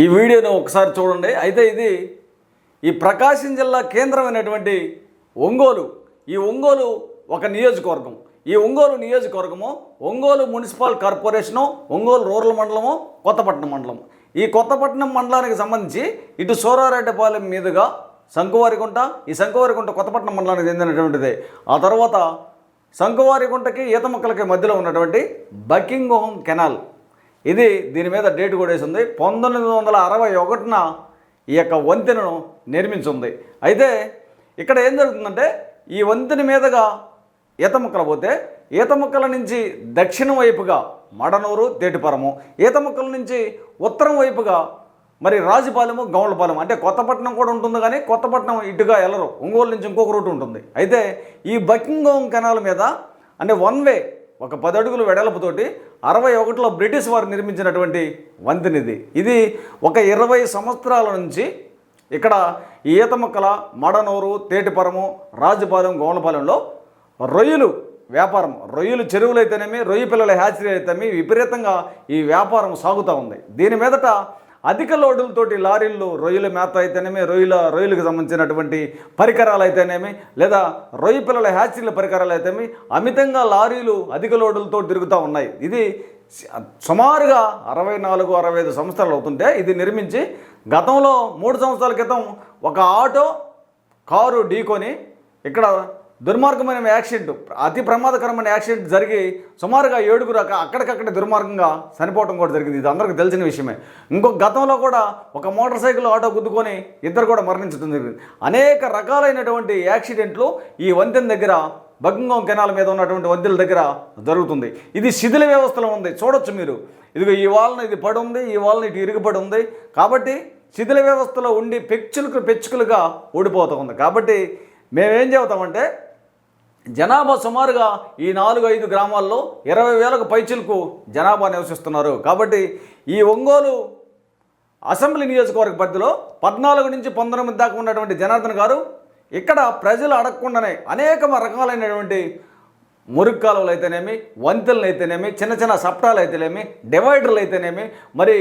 ఈ వీడియోను ఒకసారి చూడండి. అయితే ఇది ఈ ప్రకాశం జిల్లా కేంద్రమైనటువంటి ఒంగోలు. ఈ ఒంగోలు ఒక నియోజకవర్గం. ఈ Ongole నియోజకవర్గము Ongole municipal corporation Ongole rural మండలము కొత్తపట్నం మండలం ఈ కొత్తపట్నం మండలానికి సంబంధించి ఇటు సోరారెడ్డిపాలెం మీదుగా శంకువారికుంట ఈ శంకువారికుంట కొత్తపట్నం మండలానికి చెందినటువంటిది. ఆ తర్వాత శంకువారికుంటకి ఈతమొక్కలకి మధ్యలో ఉన్నటువంటి బకింగ్హోమ్ కెనాల్. ఇది దీని మీద డేట్ కూడా వేసింది పంతొమ్మిది వందల అరవై ఒకటిన ఈ యొక్క వంతెనను నిర్మించింది. అయితే ఇక్కడ ఏం జరుగుతుందంటే ఈ వంతెన మీదుగా ఈత ముక్కలు పోతే ఈత ముక్కల నుంచి దక్షిణం వైపుగా మడనూరు తేటిపురము ఈత ముక్కల నుంచి ఉత్తరం వైపుగా మరి రాజుపాలెము గౌళ్ళపాలెం అంటే కొత్తపట్నం కూడా ఉంటుంది కానీ కొత్తపట్నం ఇటుగా వెళ్ళరు ఒంగోలు నుంచి ఇంకొక రూట్ ఉంటుంది. అయితే ఈ బకింగ్హోమ్ కెనాల్ మీద అంటే వన్ వే ఒక పది అడుగులు వెడల్పుతోటి అరవై ఒకటిలో బ్రిటిష్ వారు నిర్మించినటువంటి వంతెనిది ఇది ఒక ఇరవై సంవత్సరాల నుంచి ఇక్కడ ఈతముక్కల మడనూరు తేటిపురము రాజుపాలెం గౌనపాలెంలో రొయ్యలు వ్యాపారం. రొయ్యలు చెరువులు అయితేనేమి రొయ్య పిల్లల హ్యాచరీ అయితేనేమి విపరీతంగా ఈ వ్యాపారం సాగుతూ ఉంది. దీని మీదట అధిక లోడులతోటి లారీలు రొయ్యల మేత అయితేనేమి రొయ్యల రొయ్యలకు సంబంధించినటువంటి పరికరాలు అయితేనేమి లేదా రొయ్య పిల్లల హ్యాచరీల పరికరాలు అయితేనేమి అమితంగా లారీలు అధిక లోడులతో తిరుగుతూ ఉన్నాయి. ఇది సుమారుగా అరవై నాలుగు అరవై ఐదు సంవత్సరాలు అవుతుంటే ఇది నిర్మించి గతంలో మూడు సంవత్సరాల క్రితం ఒక ఆటో కారు ఢీకొని ఇక్కడ దుర్మార్గమైన యాక్సిడెంట్ అతి ప్రమాదకరమైన యాక్సిడెంట్ జరిగి సుమారుగా ఏడుగురు అక్కడికక్కడే అక్కడికక్కడ దుర్మార్గంగా చనిపోవడం కూడా జరిగింది. ఇది అందరికీ తెలిసిన విషయమే. ఇంకో గతంలో కూడా ఒక మోటార్ సైకిల్ ఆటో గుద్దుకొని ఇద్దరు కూడా మరణించడం జరిగింది. అనేక రకాలైనటువంటి యాక్సిడెంట్లు ఈ వంతెన దగ్గర బగ్గింగం కెనాల్ మీద ఉన్నటువంటి వంతెల దగ్గర జరుగుతుంది. ఇది శిథిల వ్యవస్థలో ఉంది. చూడొచ్చు మీరు. ఇదిగో ఈ వాళ్ళని ఇది పడి ఉంది ఈ వాళ్ళని ఇటు ఇరుగుపడి ఉంది కాబట్టి శిథిల వ్యవస్థలో ఉండి పెచ్చులకు పెచ్చుకలుగా ఓడిపోతూ ఉంది. కాబట్టి మేమేం చెబుతామంటే జనాభా సుమారుగా ఈ నాలుగు ఐదు గ్రామాల్లో ఇరవై వేలకు పైచిలకు జనాభా నివసిస్తున్నారు. కాబట్టి ఈ ఒంగోలు అసెంబ్లీ నియోజకవర్గ పరిధిలో పద్నాలుగు నుంచి పంతొమ్మిది దాకా ఉన్నటువంటి జనార్దన్ గారు ఇక్కడ ప్రజలు అడగకుండానే అనేక రకాలైనటువంటి మురుగు కాలువలు అయితేనేమి వంతెనలు అయితేనేమి చిన్న చిన్న సప్టాలు అయితేనేమి డివైడర్లు అయితేనేమి మరి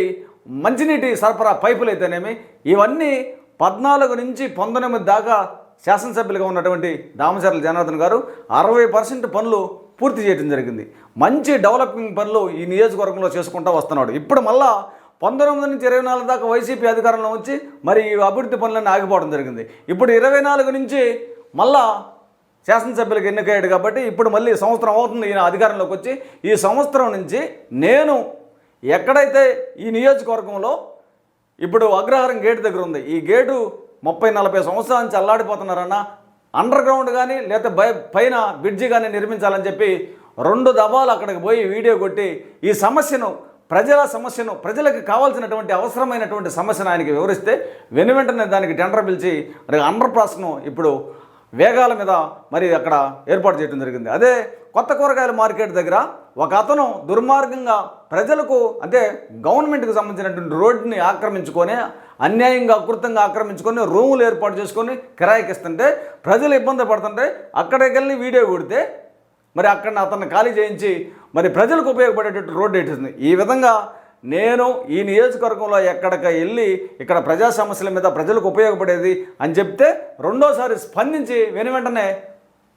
మంచినీటి సరఫరా పైపులు అయితేనేమి ఇవన్నీ పద్నాలుగు నుంచి పంతొమ్మిది దాకా శాసనసభ్యులుగా ఉన్నటువంటి దామచర్ల జనార్దన్ గారు అరవై పర్సెంట్ పనులు పూర్తి చేయడం జరిగింది. మంచి డెవలపింగ్ పనులు ఈ నియోజకవర్గంలో చేసుకుంటూ వస్తున్నాడు. ఇప్పుడు మళ్ళా పంతొమ్మిది నుంచి ఇరవై నాలుగు దాకా వైసీపీ అధికారంలో వచ్చి మరి ఈ అభివృద్ధి పనులన్నీ ఆగిపోవడం జరిగింది. ఇప్పుడు ఇరవై నాలుగు నుంచి మళ్ళా శాసనసభ్యులకు ఎన్నికయ్యాడు కాబట్టి ఇప్పుడు మళ్ళీ సంవత్సరం అవుతుంది ఈయన అధికారంలోకి వచ్చి. ఈ సంవత్సరం నుంచి నేను ఎక్కడైతే ఈ నియోజకవర్గంలో ఇప్పుడు అగ్రహారం గేటు దగ్గర ఉంది. ఈ గేటు ముప్పై నలభై సంవత్సరాల నుంచి అల్లాడిపోతున్నారన్న అండర్ గ్రౌండ్ కానీ లేకపోతే బై పైన బ్రిడ్జి కానీ నిర్మించాలని చెప్పి రెండు దబాలు అక్కడికి పోయి వీడియో కొట్టి ఈ సమస్యను ప్రజల సమస్యను ప్రజలకు కావాల్సినటువంటి అవసరమైనటువంటి సమస్యను ఆయనకి వివరిస్తే వెను వెంటనే దానికి టెండర్ పిలిచి మరి అండర్ ప్రాస్ను ఇప్పుడు వేగాల మీద మరి అక్కడ ఏర్పాటు చేయడం జరిగింది. అదే కొత్త కూరగాయల మార్కెట్ దగ్గర ఒక అతను దుర్మార్గంగా ప్రజలకు అంటే గవర్నమెంట్కి సంబంధించినటువంటి రోడ్డుని ఆక్రమించుకొని అన్యాయంగా అకృతంగా ఆక్రమించుకొని రూములు ఏర్పాటు చేసుకొని కిరాయికి ఇస్తుంటే ప్రజలు ఇబ్బంది పడుతుంటే అక్కడికి వెళ్ళి వీడియో కొడితే మరి అక్కడ అతన్ని ఖాళీ చేయించి మరి ప్రజలకు ఉపయోగపడేటట్టు రోడ్డు ఎట్టింది ఈ విధంగా నేను ఈ నియోజకవర్గంలో ఎక్కడికి వెళ్ళి ఇక్కడ ప్రజా సమస్యల మీద ప్రజలకు ఉపయోగపడేది అని చెప్తే రెండోసారి స్పందించి వెను వెంటనే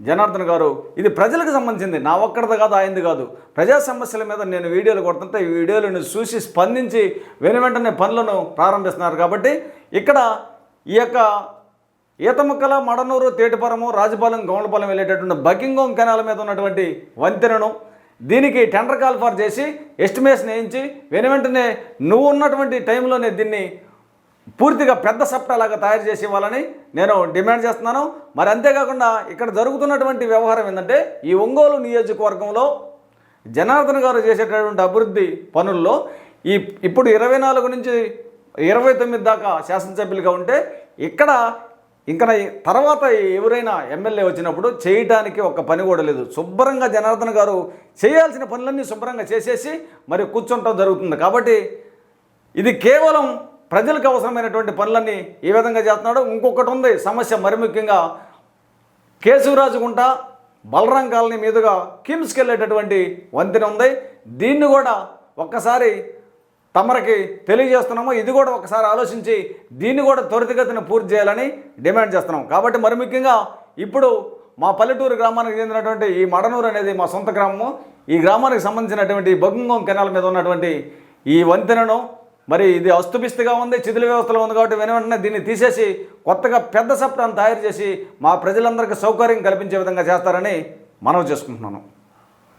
జనార్దన్ గారు ఇది ప్రజలకు సంబంధించింది. నా ఒక్కడిది కాదు ఆయనది కాదు. ప్రజా సమస్యల మీద నేను వీడియోలు కొడుతుంటే ఈ వీడియోలను చూసి స్పందించి వెను వెంటనే పనులను ప్రారంభిస్తున్నారు. కాబట్టి ఇక్కడ ఈ యొక్క ఈతముక్కల మడనూరు తేటిపురము రాజపాలెం గౌండపాలెం వెళ్ళేటటువంటి బకింగోం కెనాల మీద ఉన్నటువంటి వంతెనను దీనికి టెండర్ కాల్ఫార్ చేసి ఎస్టిమేషన్ వేయించి వెను వెంటనే నువ్వు ఉన్నటువంటి టైంలోనే దీన్ని పూర్తిగా పెద్ద సప్టాలాగా తయారు చేసి ఇవ్వాలని నేను డిమాండ్ చేస్తున్నాను. మరి అంతేకాకుండా ఇక్కడ జరుగుతున్నటువంటి వ్యవహారం ఏంటంటే ఈ ఒంగోలు నియోజకవర్గంలో జనార్దన్ గారు చేసేటటువంటి అభివృద్ధి పనుల్లో ఈ ఇప్పుడు ఇరవై నాలుగు నుంచి ఇరవై తొమ్మిది దాకా శాసనసభ్యులుగా ఉంటే ఇక్కడ ఇంకా తర్వాత ఎవరైనా ఎమ్మెల్యే వచ్చినప్పుడు చేయటానికి ఒక పని కూడా లేదు. శుభ్రంగా జనార్దన్ గారు చేయాల్సిన పనులన్నీ శుభ్రంగా చేసేసి మరి కూర్చుంటాం జరుగుతుంది. కాబట్టి ఇది కేవలం ప్రజలకు అవసరమైనటువంటి పనులన్నీ ఏ విధంగా చేస్తున్నాడో ఇంకొకటి ఉంది. సమస్య మరి ముఖ్యంగా కేశవరాజుగుంట బలరాం కాలనీ మీదుగా కిమ్స్కి వెళ్ళేటటువంటి వంతెన ఉంది. దీన్ని కూడా ఒక్కసారి తమరికి తెలియజేస్తున్నాము. ఇది కూడా ఒకసారి ఆలోచించి దీన్ని కూడా త్వరితగతిన పూర్తి చేయాలని డిమాండ్ చేస్తున్నాం. కాబట్టి మరి ముఖ్యంగా ఇప్పుడు మా పల్లెటూరు గ్రామానికి చెందినటువంటి ఈ మడనూరు అనేది మా సొంత గ్రామము. ఈ గ్రామానికి సంబంధించినటువంటి బగుంగం కెనాల్ మీద ఉన్నటువంటి ఈ వంతెనను మరి ఇది అస్తుపిస్తుగా ఉంది చిదుల వ్యవస్థలో ఉంది కాబట్టి వెను వెంటనే దీన్ని తీసేసి కొత్తగా పెద్ద సప్తాన్ని తయారు చేసి మా ప్రజలందరికీ సౌకర్యం కల్పించే విధంగా చేస్తారని మనవి చేసుకుంటున్నాను.